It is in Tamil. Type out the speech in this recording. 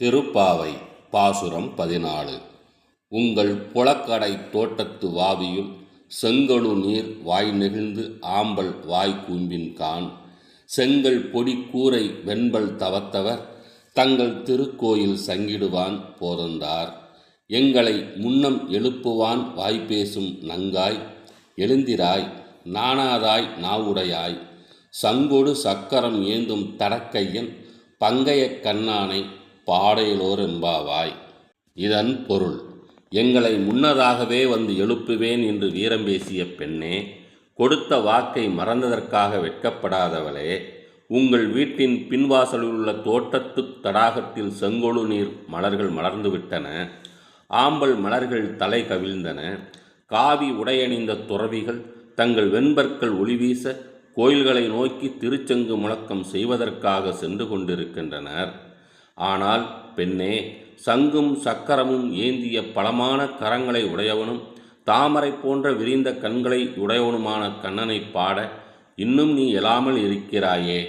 திருப்பாவை பாசுரம் பதினாலு. உங்கள் புலக்கடை தோட்டத்து வாவியுள் செங்கழு நீர் வாய் நெகிழ்ந்து ஆம்பல் வாய் கூம்பின் கான். செங்கல் பொடி கூரை வெண்பல் தவத்தவர் தங்கள் திருக்கோயில் சங்கிடுவான் போதந்தார். எங்களை முன்னம் எழுப்புவான் வாய்ப்பேசும் நங்காய். எழுந்திராய் நாணாதாய் நாவுடையாய். சங்கொடு சக்கரம் ஏந்தும் தடக்கையன் பங்கையக் கண்ணானை பாடையிலோர் என்பாவாய். இதன் பொருள் எங்களை முன்னதாகவே வந்து எழுப்புவேன் என்று வீரம் பேசிய பெண்ணே கொடுத்த வாக்கை மறந்ததற்காக வெட்கப்படாதவளே உங்கள் வீட்டின் பின்வாசலில் உள்ள தோட்டத்து தடாகத்தில் செங்கொழு நீர் மலர்கள் மலர்ந்துவிட்டன ஆம்பல் மலர்கள் தலை கவிழ்ந்தன காவி உடையணிந்த துறவிகள் தங்கள் வெண்பற்கள் ஒளிவீச கோயில்களை நோக்கி திருச்செங்கு முழக்கம் செய்வதற்காக சென்று கொண்டிருக்கின்றனர். ஆனால் பெண்ணே சங்கும் சக்கரமும் ஏந்திய பலமான கரங்களை உடையவனும் தாமரை போன்ற விரிந்த கண்களை உடையவனுமான கண்ணனை பாட இன்னும் நீ எழாமல் இருக்கிறாயே.